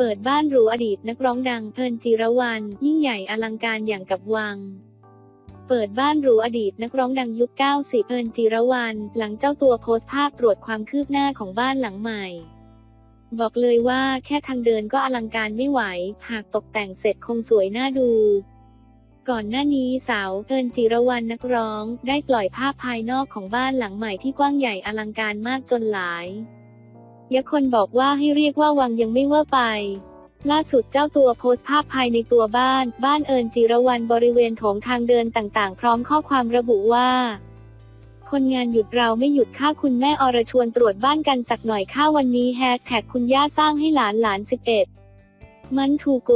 เปิดบ้านหรูอดีตนักร้องดังเอิญจิรวรรณยิ่งใหญ่อลังการอย่างกับวัง เปิดบ้านหรูอดีตนักร้องดังยุค 90เอิญจิรวรรณหลังเจ้าตัวโพสต์ภาพตรวจความคืบหน้าของบ้านหลังใหม่ บอกเลยว่าแค่ทางเดินก็อลังการไม่ไหว หากตกแต่งเสร็จคงสวยน่าดู ก่อนหน้านี้สาวเอิญจิรวรรณนักร้อง ได้ปล่อยภาพภายนอกของบ้านหลังใหม่ที่กว้างใหญ่อลังการมากจนหลาย ยะคนบอกว่าให้เรียกว่าวังยังไม่เวอร์ไป ล่าสุดเจ้าตัวโพสต์ภาพภายในตัวบ้าน บ้านเอิญจิรวรรณบริเวณโถงทางเดินต่างๆ พร้อมข้อความระบุว่า คนงานหยุดเราไม่หยุดค่าคุณแม่อรชวนตรวจบ้านกันสักหน่อยค่าวันนี้แฮชแท็กคุณย่าสร้างให้หลานหลาน 11 มันทูโก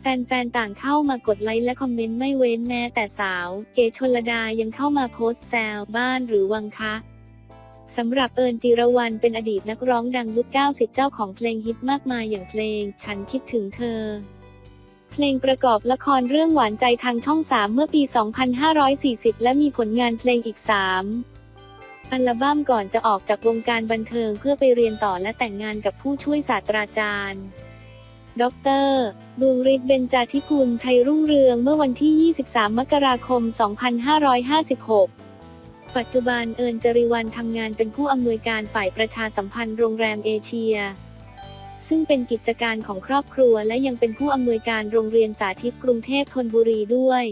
แฟนๆ ต่างเข้ามากดไลค์และคอมเมนต์ไม่เว้นแม้แต่สาว เกชนลดายังเข้ามาโพสต์แซวบ้านหรือวังคะ สำหรับเอิญจิรวรรณเป็นอดีตนักร้องดังยุค 90 เจ้าของเพลงฮิตมากมายอย่างเพลง ฉันคิดถึงเธอ เพลงประกอบละครเรื่องหวานใจทางช่อง 3 เมื่อปี 2540 และมีผลงานเพลงอีก 3 อัลบั้มก่อนจะออกจากวงการบันเทิงเพื่อไปเรียนต่อและแต่งงานกับผู้ช่วยศาสตราจารย์ดรดวงฤทธิ์เบญจาธิกุลชัยรุ่งเรืองเมื่อวันที่ 23 มกราคม 2556 ปัจจุบันเอิญจริวันทำงานเป็นผู้อำนวยการฝ่ายประชาสัมพันธ์โรงแรมเอเชีย ซึ่งเป็นกิจการของครอบครัวและยังเป็นผู้อำนวยการโรงเรียนสาธิตกรุงเทพธนบุรีด้วย